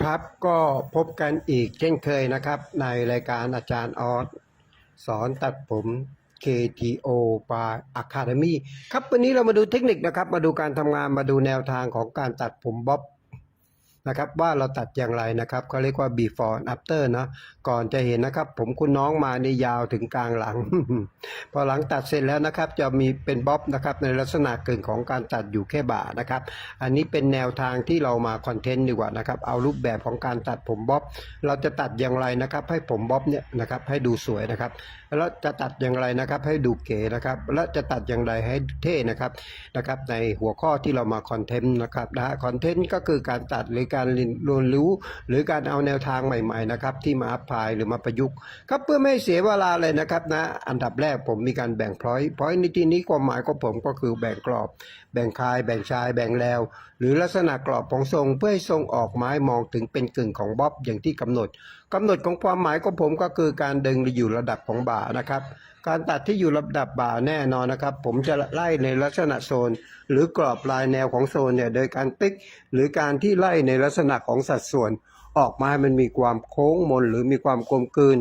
ครับก็พบกันอีกเช่นเคยนะครับ ในรายการอาจารย์ออสสอนตัดผม KTO ปา Academy ครับวันนี้เรามาดูเทคนิคนะครับ มาดูการทำงานมาดูแนวทางของการตัดผมบ๊อบ นะครับว่าเราตัดอย่างไรนะครับเขาเรียกว่า before and after นะก่อนจะเห็นนะครับ ผมคุณน้องมาในยาวถึงกลางหลัง พอหลังตัดเสร็จแล้วนะครับ จะมีเป็นบ๊อบนะครับในลักษณะกึ่งของการตัดอยู่แค่บ่านะครับ อันนี้เป็นแนวทางที่เรามาคอนเทนต์ดีกว่านะครับ เอารูปแบบของการตัดผมบ๊อบ เราจะตัดอย่างไรนะครับ ให้ผมบ๊อบเนี่ยนะครับให้ดูสวยนะครับ แล้วจะตัดอย่างไรนะครับ ให้ดูเก๋นะครับ และจะตัดอย่างไรให้เท่นะครับนะครับ ในหัวข้อที่เรามาคอนเทนต์นะครับนะคอนเทนต์ก็คือการตัดหรือการเรียนรู้ หรือการเอาแนวทางใหม่ๆนะครับที่มาอัพพลายหรือมาประยุกต์ครับเพื่อไม่ให้เสียเวลาเลยนะครับนะอันดับแรกผมมีการแบ่งพอยต์พอยต์ในที่นี้ความหมายของผมก็คือแบ่งกรอบแบ่งคายแบ่งชายแบ่งแลว หรือลักษณะกรอบของทรงเพื่อให้ทรงออกไม้มองถึงเป็นกึ่งของบ๊อบอย่างที่กำหนดกำหนดของความหมายของผมก็คือการดึงอยู่ระดับของบ่านะครับ การตัดที่อยู่ระดับบ่าแน่นอนนะครับ ผมจะไล่ในลักษณะโซน หรือกรอบลายแนวของโซนเนี่ยโดยการติ๊ก หรือการที่ไล่ในลักษณะของสัดส่วน ออกมาให้มันมีความโค้งมนหรือมีความกลมกลืน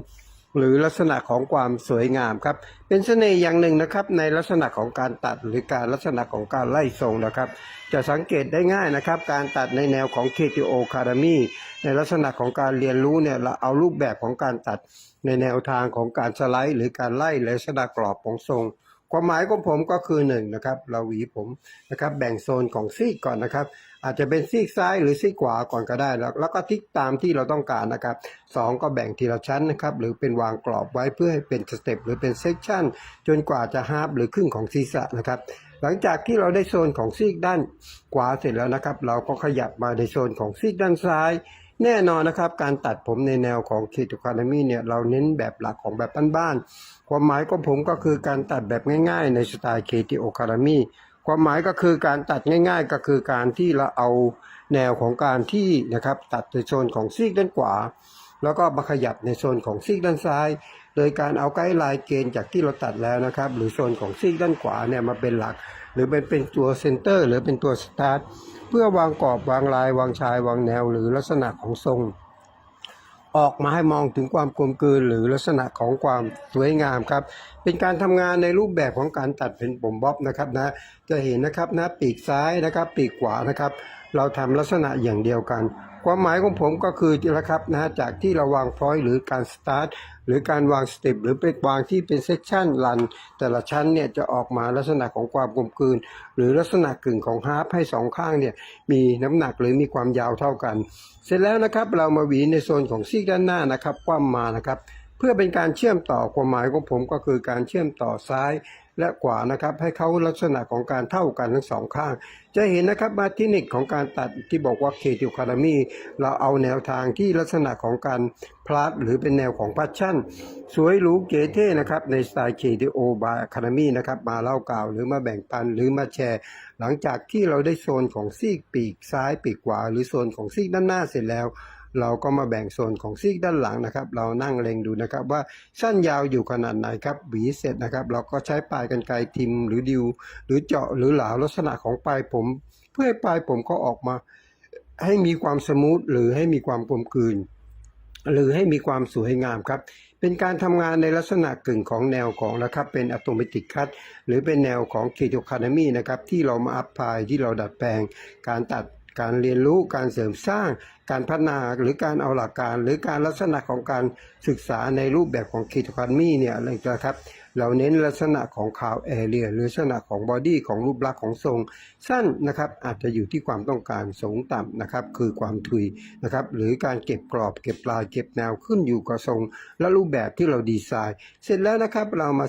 หรือลักษณะของความสวยงามครับ เป็นเสน่ห์อย่างหนึ่งนะครับ ในลักษณะของการตัดหรือการลักษณะของการไล่ทรงนะครับ จะสังเกตได้ง่ายนะครับ การตัดในแนวของ KTO c a d e m y ในลักษณะของการเรียนรู้เนี่ยเราเอารูปแบบของการตัดในแนวทางของการสไลด์ หรือการไล่ลักษณะกรอบของทรง ความหมายของผมก็คือหนึ่งนะครับ เราหวีผมนะครับ แบ่งโซนของซีกก่อนนะครับ อาจจะเป็นซีกซ้ายหรือซีกขวาก่อนก็ได้แล้วแล้วก็ทิกตามที่เราต้องการนะครับสองก็แบ่งทีละชั้นนะครับ หรือเป็นวางกรอบไว้เพื่อให้เป็นสเต็ปหรือเป็นเซกชันจนกว่าจะฮาร์ปหรือครึ่งของศีรษะนะครับ หลังจากที่เราได้โซนของซีกด้านขวาเสร็จแล้วนะครับ เราก็ขยับมาในโซนของซีกด้านซ้ายแน่นอนนะครับ การตัดผมในแนวของเคทูคานามีเนี่ยเราเน้นแบบหลักของแบบบ้านๆ ความหมายของผมก็คือการตัดแบบง่าย ๆ ในสไตล์เคทีโอคานามีความหมายก็คือการตัดง่าย ๆ ก็คือการที่เราเอาแนวของการที่นะครับตัดในโซนของซีกด้านขวา แล้วก็มาขยับในโซนของซีกด้านซ้าย โดยการเอาไกด์ไลน์เกณฑ์จากที่เราตัดแล้วนะครับ หรือโซนของซีกด้านขวาเนี่ยมาเป็นหลัก หรือเป็นเป็นตัวเซนเตอร์ หรือเป็นตัวสตาร์ทเพื่อวางกรอบวางลายวางชายวางแนวหรือลักษณะของทรง ออกมาให้มองถึงความกลมกลืนหรือลักษณะของความสวยงามครับ เป็นการทำงานในรูปแบบของการตัดเป็นผมบ๊อบนะครับนะจะเห็นนะครับนะปีกซ้ายนะครับปีกขวานะครับ เราทำลักษณะอย่างเดียวกัน ความหมายของผมก็คือนะครับนะจากที่เราวางพอยต์หรือการสตาร์ทหรือการวางสเต็ปหรือเป็นวางที่เป็นเซสชันรัน แต่ละชั้นเนี่ยจะออกมาลักษณะของความกลมกลืน หรือลักษณะกึ่งของฮาร์ปให้สองข้างเนี่ยมีน้ำหนักหรือมีความยาวเท่ากัน เสร็จแล้วนะครับเรามาหวีในโซนของซีกด้านหน้านะครับคว่ำมานะครับ เพื่อเป็นการเชื่อมต่อความหมายของผมก็คือการเชื่อมต่อซ้ายและขวานะครับ ให้เขาลักษณะของการเท่ากันทั้งสองข้าง จะเห็นนะครับมาเทคนิคของการตัดที่บอกว่าเคทิวคารามีเราเอาแนวทางที่ลักษณะของการพลัดหรือเป็นแนวของพัชชั่น สวยหรูเก๋เท่นะครับ ในสไตล์ KTO บาคารามีนะครับมาเล่ากล่าวหรือมาแบ่งปันหรือมาแชร์ หลังจากที่เราได้โซนของซีกปีกซ้ายปีกขวา หรือโซนของซีกด้านหน้าเสร็จแล้ว เราก็มาแบ่งโซนของซีกด้านหลังนะครับ เรานั่งเล็งดูนะครับว่าสั้นยาวอยู่ขนาดไหนครับหวีเสร็จนะครับ เราก็ใช้ปลายกันไกรทิมหรือดิว หรือเจาะหรือเหลาลักษณะของปลายผม เพื่อให้ปลายผมก็ออกมา ให้มีความสมูทหรือให้มีความกลมกลืนหรือให้มีความสวยงามครับ เป็นการทำงานในลักษณะกึ่งของแนวของนะครับ เป็นอัตโนมัติคัตหรือเป็นแนวของเคโตคานามีนะครับ ที่เรามาอัพพายที่เราดัดแปลงการตัด การเรียนรู้การเสริมสร้าง การพัฒนาหรือการเอาหลักการ หรือการลักษณะของการศึกษาในรูปแบบของคีโตคานมี่เนี่ยอะไรนะครับเราเน้นลักษณะของขาวแอเรียหรือลักษณะของบอดี้ของรูปลักษณ์ของทรง สั้นนะครับอาจจะอยู่ที่ความต้องการสูงต่ำนะครับคือความทุยนะครับหรือการเก็บกรอบเก็บลายเก็บแนวขึ้นอยู่กับทรง และรูปแบบที่เราดีไซน์ เสร็จแล้วนะครับเรามา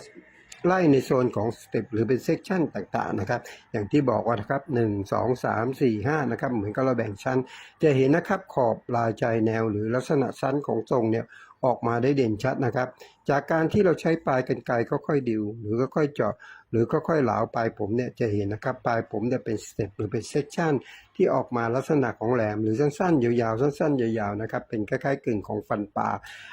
ไล่ในโซนของสเต็ปหรือเป็นเซกชันต่างๆนะครับ อย่างที่บอกว่านะครับ1 2 3 4 5นะครับเหมือนกับเราแบ่งชั้น จะเห็นนะครับขอบลายใจแนวหรือลักษณะสั้นของทรงเนี่ยออกมาได้เด่นชัดนะครับ จากการที่เราใช้ปลายกันไกรค่อยๆดิว หรือค่อยๆเจาะ หรือค่อยๆเหลาปลายผมเนี่ยจะเห็นนะครับปลายผมจะเป็นสเต็ปหรือเป็นเซกชันที่ออกมาลักษณะของแหลมหรือสั้นๆ ยาวๆ สั้นๆ ยาวๆนะครับเป็นคล้ายๆกึ่งของฟันปลา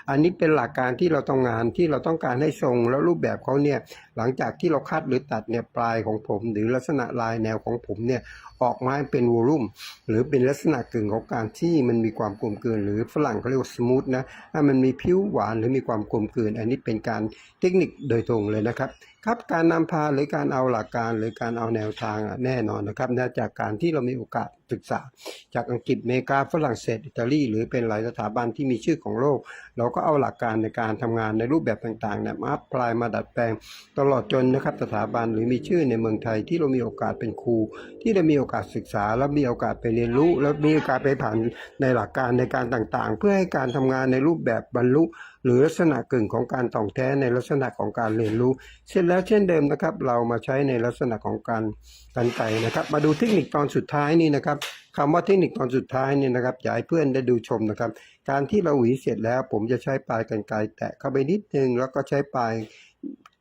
อันนี้เป็นหลักการที่เราต้องงานที่เราต้องการให้ทรงแล้วรูปแบบเขาเนี่ยหลังจากที่เราคัดหรือตัดเนี่ยปลายของผม หรือลักษณะลายแนวของผมเนี่ยออกมาเป็นวอลุ่มหรือเป็นลักษณะกึ่งของการที่มันมีความกลมกลืนหรือฝรั่งเขาเรียกว่าสมูทนะถ้ามันมีผิวหวานหรือมีความกลมกลืน อันนี้เป็นการเทคนิคโดยตรงเลยนะครับ ครับการนำพาหรือการเอาหลักการหรือการเอาแนวทางอะแน่นอนนะครับเนื่องจากการที่เรามีโอกาสศึกษา จากอังกฤษเมกาฝรั่งเศส อิตาลีหรือเป็นหลายสถาบันที่มีชื่อของโลก เราก็เอาหลักการในการทำงานในรูปแบบต่างๆเนี่ยมาอัพพลายมาดัดแปลง ตลอดจนนะครับสถาบันหรือมีชื่อในเมืองไทยที่เรามีโอกาสเป็นครู ที่ได้มีโอกาสศึกษา และมีโอกาสไปเรียนรู้ และมีโอกาสไปผ่านในหลักการในการต่างๆ เพื่อให้การทำงานในรูปแบบบรรลุหรือลักษณะกึ่งของการต่องแท้ในลักษณะของการเรียนรู้ เช่นแล้วเช่นเดิมนะครับ เรามาใช้ในลักษณะของการกันไก่นะครับ มาดูเทคนิคตอนสุดท้ายนี่นะครับ คำว่าเทคนิคตอนสุดท้ายเนี่ยนะครับอยากให้เพื่อนได้ดูชมนะครับ การที่เราหวีเสร็จแล้ว ผมจะใช้ปลายกันไกรแตะเข้าไปนิดนึง แล้วก็ใช้ปลาย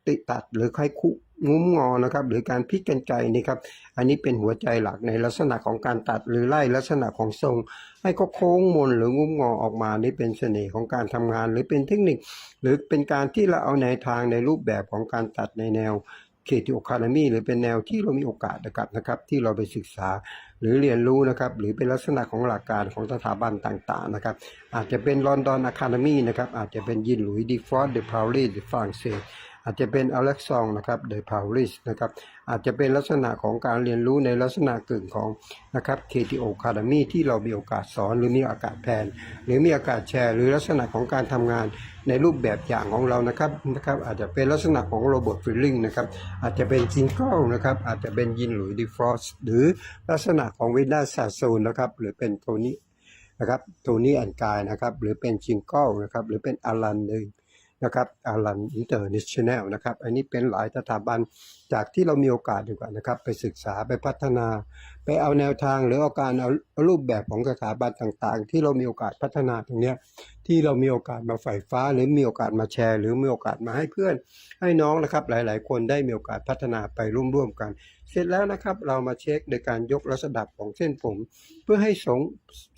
ติตัดหรือค่อยคุงุ้มงอนะครับหรือการพลิกกันไกรนี่ครับอันนี้เป็นหัวใจหลักในลักษณะของการตัดหรือไล่ลักษณะของทรง ให้เขาโค้งมนหรืองุ้มงอออกมานี่เป็นเสน่ห์ของการทำงาน หรือเป็นเทคนิค หรือเป็นการที่เราเอาแนทางในรูปแบบของการตัดในแนวเคทีโอคา d มีหรือเป็นแนวที่เรามีโอกาสนะครับนะครับ ที่เราไปศึกษา หรือเรียนรู้นะครับหรือเป็นลักษณะของหลักการของสถาบันต่างๆนะครับอาจจะเป็นลอนดอนอะคาเดมีนะครับอาจจะเป็นยินหลุยดีฟรอดเดอพาวลีเดฝรั่งเศส อาจจะเป็นอเล็กซองนะครับเดพาวลิสนะครับอาจจะเป็นลักษณะของการเรียนรู้ในลักษณะกึ่งของนะครับ KTO Academy ที่เรามีโอกาสสอน หรือมีโอกาสแพนหรือมีโอกาสแชร์ หรือลักษณะของการทำงานในรูปแบบอย่างของเรานะครับนะครับอาจจะเป็นลักษณะของโรบอทฟิลลิ่งนะครับอาจจะเป็นจิงเกิลนะครับอาจจะเป็นยินหลุยดีฟรอสหรือลักษณะของวินด้าซาโซนนะครับหรือเป็นโทนี่นะครับโทนี่แอนกายนะครับหรือเป็นจิงเกิลนะครับหรือเป็นอารันหนึ่ง นะครับอารันอินเตอร์เนชั่นแนลนะครับ อันนี้เป็นหลายสถาบันจากที่เรามีโอกาสดีกว่านะครับ ไปศึกษาไปพัฒนา ไปเอาแนวทางหรือเอาการเอารูปแบบของสถาบันต่างๆ ที่เรามีโอกาสพัฒนาตรงนี้ที่เรามีโอกาสมาใฝ่ฟ้า หรือมีโอกาสมาแชร์ หรือมีโอกาสมาให้เพื่อน ให้น้องนะครับ หลาย ๆ คนได้มีโอกาสพัฒนาไปร่วมๆกัน เสร็จแล้วนะครับเรามาเช็คโดยการยกระดับของเส้นผม เพื่อให้สง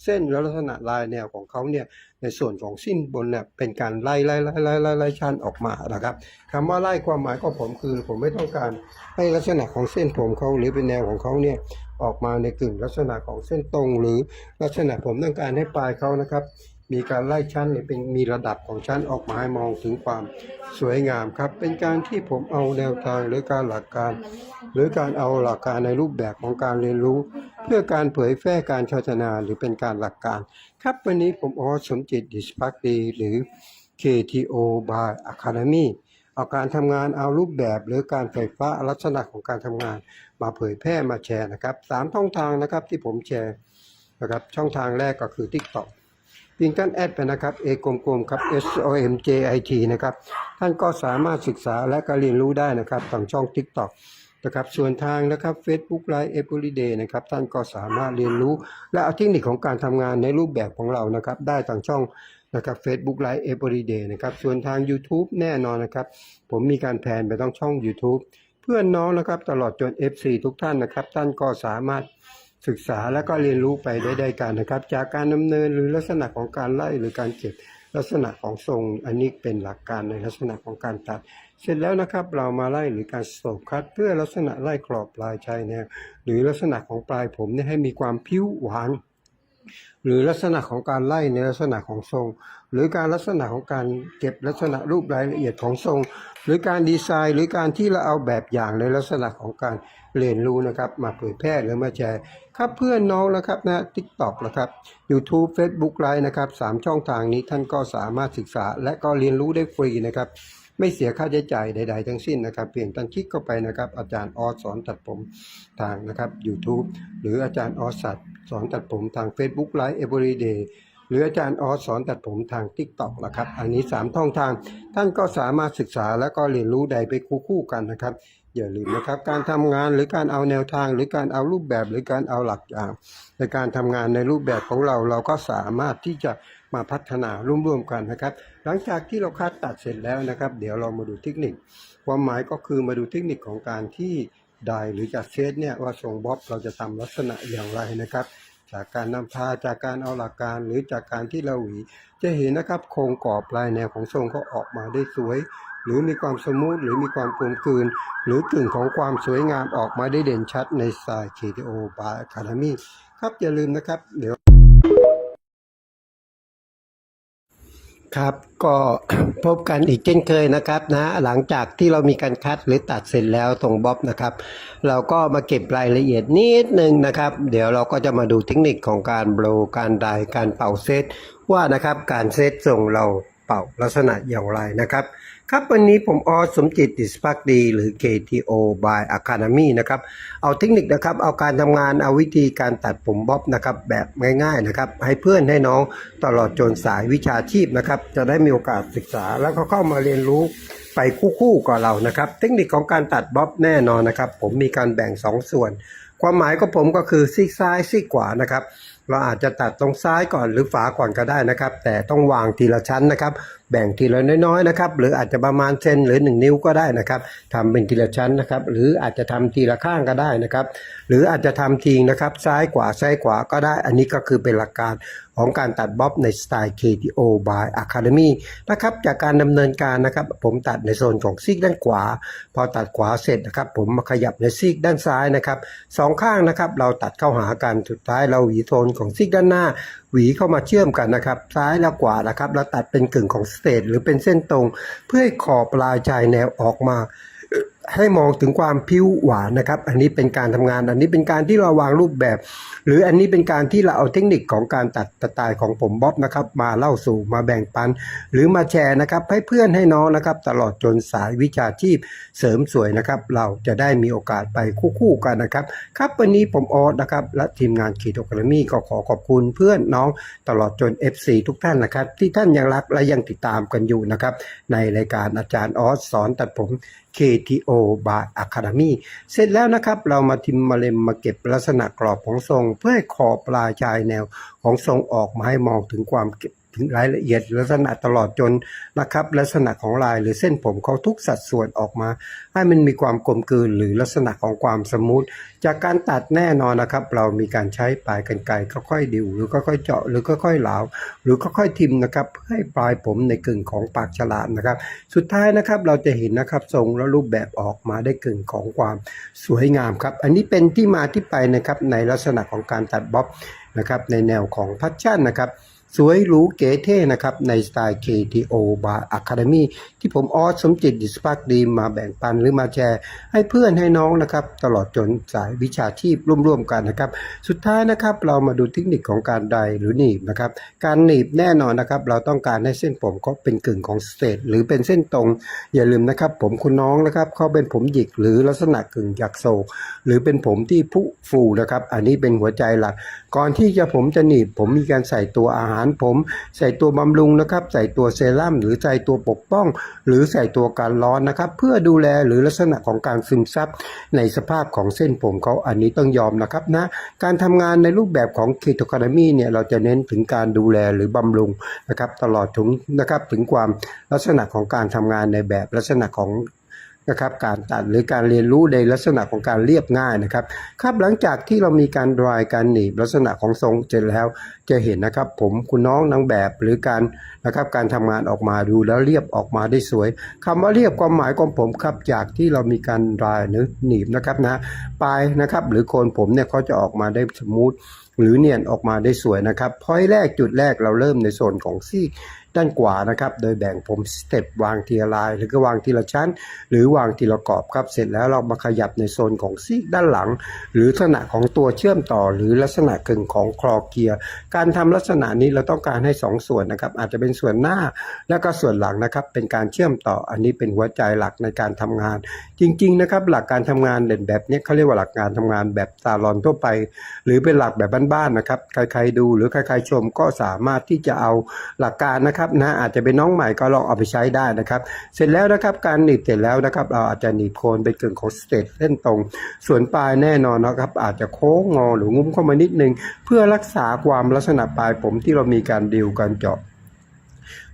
เส้นและลักษณะลายแนวของเขาเนี่ยในส่วนของสิ้นบนเนี่ยเป็นการไล่ไล่ไล่ไล่ไล่ไล่ชั้นออกมานะครับคำว่าไล่ความหมายของผมคือผมไม่ต้องการให้ลักษณะของเส้นผมเขาหรือเป็นแนวของเขาเนี่ยออกมาในกึ่งลักษณะของเส้นตรง หรือลักษณะผมต้องการให้ปลายเขานะครับ มีการไล่ชั้นหรือเป็นมีระดับของชั้นออกมาให้มองถึงความสวยงามครับ เป็นการที่ผมเอาแนวทางหรือการหลักการ หรือการเอาหลักการในรูปแบบของการเรียนรู้ เพื่อการเผยแพร่การพัฒนาหรือเป็นการหลักการ ครับวันนี้ผมออสมจิตดิสพักดีหรือ KTO by Academy เอาการทำงานเอารูปแบบหรือการไฟฟ้าลักษณะของการทำงาน มาเผยแพร่มาแชร์นะครับสามช่องทางนะครับที่ผมแชร์นะครับช่องทางแรกก็คือ TikTok เพียงท่านแอดไปนะครับ A กลมๆครับ S O M J I T นะครับท่านก็สามารถศึกษาและก็เรียนรู้ได้นะครับทางช่อง TikTok นะครับส่วนทางนะครับ Facebook Live Everyday นะครับท่านก็สามารถเรียนรู้ และเอาเทคนิคของการทำงานในรูปแบบของเรานะครับได้ทางช่อง นะครับ Facebook Live Everyday นะครับ ส่วนทาง YouTube แน่นอนนะครับ ผมมีการแผนไปต้องช่อง YouTube เพื่อนน้องนะครับตลอดจน FC ทุกท่านนะครับ ท่านก็สามารถศึกษาและก็เรียนรู้ไปได้ได้กันนะครับ จากการดำเนินหรือลักษณะของการไล่หรือการเก็บลักษณะของทรง อันนี้เป็นหลักการในลักษณะของการตัด เสร็จแล้วนะครับเรามาไล่หรือการสโตบคัด เพื่อลักษณะไล่กรอบปลายชายแนวหรือลักษณะของปลายผมเนี่ยให้มีความผิวหวาน หรือลักษณะของการไล่ในลักษณะของทรง หรือการลักษณะของการเก็บลักษณะรูปรายละเอียดของทรง หรือการดีไซน์ หรือการที่เราเอาแบบอย่างในลักษณะของการเรียนรู้นะครับ มาเผยแพร่หรือมาแชร์ครับเพื่อนน้องนะครับนะ TikTok นะครับ YouTube Facebook ไลน์นะครับสามช่องทางนี้ท่านก็สามารถศึกษาและก็เรียนรู้ได้ฟรีนะครับ ไม่เสียค่าใช้จ่ายใด ๆ ทั้งสิ้นนะครับ เพียงท่านคลิกเข้าไปนะครับ อาจารย์ออสอนตัดผมทางนะครับ YouTube หรืออาจารย์ออสสัตสอนตัดผมทาง Facebook Live Everyday หรืออาจารย์ออสอนตัดผมทาง TikTok นะครับ อันนี้3ช่องทาง ท่านก็สามารถศึกษาและก็เรียนรู้ใดไปคู่ๆกันนะครับ อย่าลืมนะครับ การทำงานหรือการเอาแนวทาง หรือการเอารูปแบบหรือการเอาหลักอย่างในการทำงานในรูปแบบของเราเราก็สามารถที่จะ มาพัฒนาร่วมๆกันนะครับ หลังจากที่เราคัดตัดเสร็จแล้วนะครับ เดี๋ยวเรามาดูเทคนิค ความหมายก็คือมาดูเทคนิคของการที่ได้หรือจากเซตเนี่ยว่าทรงบ๊อบเราจะทำลักษณะอย่างไรนะครับ จากการนำพาจากการเอาหลักการหรือจากการที่เราหวี จะเห็นนะครับโครงกรอบลายแนวของทรงเขาออกมาได้สวย หรือมีความสมูทหรือมีความกลมกลืน หรือกึ่งของความสวยงามออกมาได้เด่นชัดในสไตล์ KTO by Academy ครับอย่าลืมนะครับ เดี๋ยว ครับก็พบกันอีกเช่นเคยนะครับนะหลังจากที่เรามีการคัดหรือตัดเสร็จแล้วตรงบ๊อบนะครับ เราก็มาเก็บรายละเอียดนิดนึงนะครับ เดี๋ยวเราก็จะมาดูเทคนิคของการโบรการไดการเป่าเซตว่านะครับการเซตส่งเราเป่าลักษณะอย่างไรนะครับ ครับวันนี้ผมออสมจิตติสพักดี หรือ KTO by Academy นะครับ เอาเทคนิคนะครับ เอาการทำงาน เอาวิธีการตัดผมบ๊อบนะครับ แบบง่ายๆนะครับ ให้เพื่อนให้น้องตลอดจนสายวิชาชีพนะครับ จะได้มีโอกาสศึกษา แล้วก็เข้ามาเรียนรู้ไปคู่ๆกับเรานะครับ เทคนิคของการตัดบ๊อบแน่นอนนะครับ ผมมีการแบ่ง 2 ส่วน ความหมายของผมก็คือซีกซ้ายซีกขวานะครับ เราอาจจะตัดตรงซ้ายก่อนหรือฝาก่อนก็ได้นะครับ แต่ต้องวางทีละชั้นนะครับ แบ่งทีละน้อยๆนะครับ หรืออาจจะประมาณเซนหรือ 1 นิ้วก็ได้นะครับทำเป็นทีละชั้นนะครับ หรืออาจจะทำทีละข้างก็ได้นะครับ หรืออาจจะทำทีนะครับ ซ้ายขวาซ้ายขวาก็ได้ อันนี้ก็คือเป็นหลักการของการตัดบ๊อบในสไตล์ KTO by Academy นะครับ จากการดำเนินการนะครับ ผมตัดในโซนของซีกด้านขวา พอตัดขวาเสร็จนะครับ ผมมาขยับในซีกด้านซ้ายนะครับสองข้างนะครับ เราตัดเข้าหากันสุดท้ายเราหวีโซนของซีกด้านหน้า หวีเข้ามาเชื่อมกันนะครับ ซ้ายและขวานะครับ แล้วตัดเป็นกึ่งของสเตทหรือเป็นเส้นตรง เพื่อให้ขอบปลายชายแนวออกมา ให้มองถึงความพิ้วหวานนะครับ อันนี้เป็นการทำงาน อันนี้เป็นการที่เราวางรูปแบบ หรืออันนี้เป็นการที่เราเอาเทคนิคของการตัดสไตล์ของผมบ๊อบนะครับ มาเล่าสู่มาแบ่งปัน หรือมาแชร์นะครับ ให้เพื่อนให้น้องนะครับ ตลอดจนสายวิชาชีพเสริมสวยนะครับ เราจะได้มีโอกาสไปคู่ๆกันนะครับ ครับวันนี้ผมออสนะครับ และทีมงานขีดโอกรมีก็ขอขอบคุณเพื่อนน้องตลอดจน FC ทุกท่านนะครับ ที่ท่านยังรักและยังติดตามกันอยู่นะครับ ในรายการอาจารย์ออสสอนตัดผม KTO by Academy เสร็จแล้วนะครับเรามาทิมมาเล็มมาเก็บลักษณะกรอบของทรง เพื่อให้ขอบปลายชายแนวของทรงออกมาให้มองถึงความ ถึงรายละเอียดลักษณะตลอดจนนะครับลักษณะของลายหรือเส้นผมเขาทุกสัดส่วนออกมา ให้มันมีความกลมกลืนหรือลักษณะของความสมูทจากการตัดแน่นอนนะครับ เรามีการใช้ปลายกรรไกรค่อยๆดิวหรือค่อยๆเจาะหรือค่อยๆเหลา หรือค่อยๆทิมนะครับเพื่อให้ปลายผมในกึ่งของปากฉลามนะครับ สุดท้ายนะครับเราจะเห็นนะครับทรงและรูปแบบออกมาได้กึ่งของความสวยงามครับ อันนี้เป็นที่มาที่ไปนะครับในลักษณะของการตัดบ๊อบนะครับในแนวของพัชชั่นนะครับ สวยหรูเก๋เท่นะครับ ในสไตล์ KTO Bar Academy ที่ผมออสสมจิตดิสปาร์กดีมาแบ่งปันหรือมาแชร์ ให้เพื่อนให้น้องนะครับ ตลอดจนสายวิชาชีพร่วมๆกันนะครับ สุดท้ายนะครับเรามาดูเทคนิคของการไดหรือหนีบนะครับ การหนีบแน่นอนนะครับ เราต้องการให้เส้นผมเขาเป็นกึ่งของสเตทหรือเป็นเส้นตรง อย่าลืมนะครับ ผมคุณน้องนะครับเขาเป็นผมหยิกหรือลักษณะกึ่งหยักโศกหรือเป็นผมที่พุฟูนะครับ อันนี้เป็นหัวใจหลัก ก่อนที่จะผมจะหนีบผมมีการใส่ตัวอาหารผม ใส่ตัวบำรุงนะครับ ใส่ตัวเซรั่มหรือใส่ตัวปกป้อง หรือใส่ตัวการร้อนนะครับ เพื่อดูแลหรือลักษณะของการซึมซับในสภาพของเส้นผมเขาอันนี้ต้องยอมนะครับนะการทำงานในรูปแบบของคีโตคา d มีเนี่ยเราจะเน้นถึงการดูแลหรือบำรุงนะครับ ตลอดถึงนะครับถึงความลักษณะของการทำงานในแบบลักษณะของ นะครับการตัดหรือการเรียนรู้ในลักษณะของการเรียบง่ายนะครับครับหลังจากที่เรามีการดรายการหนีบลักษณะของทรงเสร็จแล้วจะเห็นนะครับผมคุณน้องนางแบบหรือการนะครับการทำงานออกมาดูแล้วเรียบออกมาได้สวยคำว่าเรียบความหมายของผมครับจากที่เรามีการดรายหรือหนีบนะครับนะปลายนะครับหรือโคนผมเนี่ยเขาจะออกมาได้สมูทหรือเนียนออกมาได้สวยนะครับพอยแรกจุดแรกเราเริ่มในโซนของซีก ด้านขวานะครับ โดยแบ่งผมสเต็ปวางทีละลาย หรือก็วางทีละชั้น หรือวางทีละกรอบครับ เสร็จแล้วเรามาขยับในโซนของซีกด้านหลัง หรือลักษณะของตัวเชื่อมต่อ หรือลักษณะกึ่งของคลอเกียร์ การทำลักษณะนี้เราต้องการให้สองส่วนนะครับ อาจจะเป็นส่วนหน้าแล้วก็ส่วนหลังนะครับ เป็นการเชื่อมต่อ อันนี้เป็นหัวใจหลักในการทำงาน จริง ๆ นะครับ หลักการทำงานเด่นแบบนี้เขาเรียกว่าหลักการทำงานแบบซาลอนทั่วไป หรือเป็นหลักแบบบ้านๆนะครับ ใครๆดูหรือใครๆชมก็สามารถที่จะเอาหลักการนะครับนะอาจจะเป็นน้องใหม่ก็ลองเอาไปใช้ได้นะครับ เสร็จแล้วนะครับการหนีบเสร็จแล้วนะครับ เราอาจจะหนีบโคนไปกึ่งของสเตทเส้นตรง ส่วนปลายแน่นอนนะครับ อาจจะโค้งงอหรืองุ้มเข้ามานิดนึง เพื่อรักษาความลักษณะปลายผมที่เรามีการดิวการเจาะ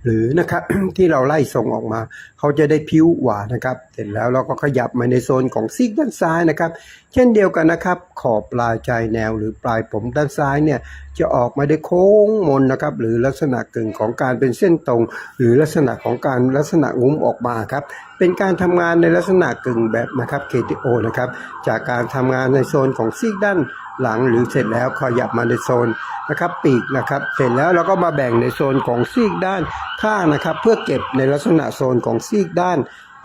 หรือนะครับที่เราไล่ทรงออกมา เขาจะได้ผิวหวานนะครับ เสร็จแล้วเราก็ขยับมาในโซนของซีกด้านซ้ายนะครับ เช่นเดียวกันนะครับ ขอบปลายชายแนวหรือปลายผมด้านซ้ายเนี่ยจะออกมาได้โค้งมนนะครับ หรือลักษณะกึ่งของการเป็นเส้นตรง หรือลักษณะของการลักษณะงุ้มออกมาครับ เป็นการทำงานในลักษณะกึ่งแบบนะครับ KTO นะครับ จากการทำงานในโซนของซีกด้าน หลังหรือเสร็จแล้วขยับมาในโซนนะครับปีกนะครับ เสร็จแล้วเราก็มาแบ่งในโซนของซีกด้านข้างนะครับ เพื่อเก็บในลักษณะโซนของซีกด้าน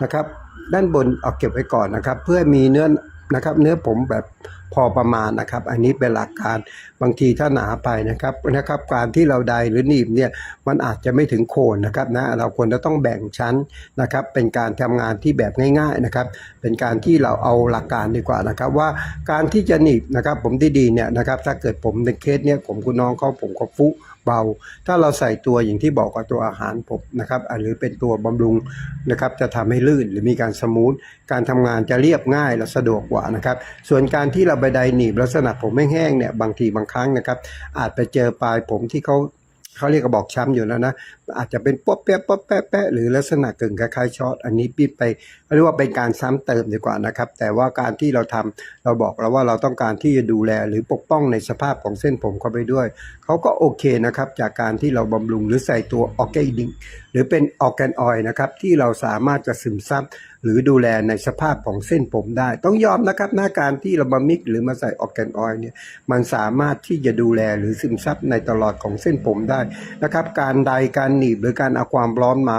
นะครับ ด้านบนเอาเก็บไว้ก่อนนะครับ เพื่อมีเนื้อนะครับ เนื้อผมแบบพอประมาณนะครับ อันนี้เป็นหลักการบางทีถ้าหนาไปนะครับนะครับการที่เราใดหรือหนีบเนี่ยมันอาจจะไม่ถึงโคนนะครับนะเราควรจะต้องแบ่งชั้นนะครับ เป็นการทำงานที่แบบง่าย ๆนะครับ เป็นการที่เราเอาหลักการดีกว่านะครับ ว่าการที่จะหนีบนะครับ ผมที่ดีเนี่ยนะครับ ถ้าเกิดผมในเคสเนี่ยผมคุณน้องเขาผมก็ฟุเบา ถ้าเราใส่ตัวอย่างที่บอกกับตัวอาหารผมนะครับหรือเป็นตัวบำรุงนะครับจะทำให้ลื่นหรือมีการสมูทการทำงานจะเรียบง่ายและสะดวกกว่านะครับ ส่วนการที่เราไปไดหนีบลักษณะผมแห้งๆเนี่ยบางทีบางครั้งนะครับ อาจไปเจอปลายผมที่เขาเขาเรียกกระบอกช้ำอยู่แล้วนะอาจจะเป็นป๊อปแป๊ะป๊อปแป๊ะแป๊ะหรือลักษณะกึ่งคล้ายๆช็อตอันนี้ปิดไปเรียกว่าเป็นการซ้ำเติมดีกว่านะครับ แต่ว่าการที่เราทำเราบอกแล้วว่าเราต้องการที่จะดูแลหรือปกป้องในสภาพของเส้นผมเข้าไปด้วย เขาก็โอเคนะครับ จากการที่เราบำรุงหรือใส่ตัวออร์แกนิกหรือเป็นออร์แกนออยนะครับที่เราสามารถจะซึมซับหรือดูแลในสภาพของเส้นผมได้ ต้องยอมนะครับหน้าการที่เรามามิกหรือมาใส่ออกแกนออยเนี่ยมันสามารถที่จะดูแลหรือซึมซับในตลอดของเส้นผมได้นะครับ การใดการหนีบหรือการเอาความร้อนมา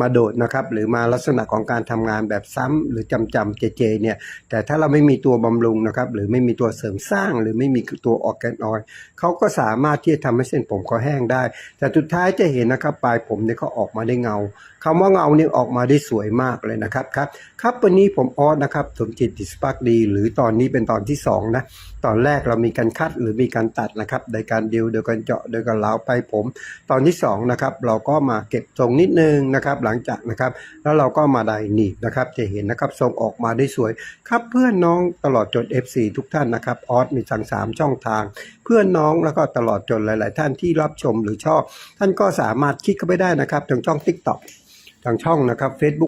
มาโดดนะครับ หรือมาลักษณะของการทำงานแบบซ้ำหรือจำจำเจเจเนี่ย แต่ถ้าเราไม่มีตัวบำรุงนะครับ หรือไม่มีตัวเสริมสร้าง หรือไม่มีตัวออร์แกนออยเขาก็สามารถที่จะทำให้เส้นผมเขาแห้งได้ แต่สุดท้ายจะเห็นนะครับปลายผมเนี่ยเขาออกมาได้เงาคำว่าเงาเนี่ยออกมาได้สวยมากเลยนะครับครับครับวันนี้ผมออสนะครับสมจิตดิสปาร์กดี หรือตอนนี้เป็นตอนที่สองนะตอนแรกเรามีการคัดหรือมีการตัดนะครับโดยการดิวโดยการเจาะโดยการเล้าไปผม ตอนที่สองนะครับเราก็มาเก็บทรงนิดนึงนะครับหลังจากนะครับ แล้วเราก็มาไดหนีบนะครับ จะเห็นนะครับทรงออกมาได้สวย ครับเพื่อนน้องตลอดจน FC ทุกท่านนะครับออสมีทั้งสามช่องทาง เพื่อนน้องแล้วก็ตลอดจนหลาย ๆ ท่านที่รับชมหรือชอบ ท่านก็สามารถคลิกเข้าไปได้นะครับทางช่อง TikTok ทางช่องนะครับ Facebook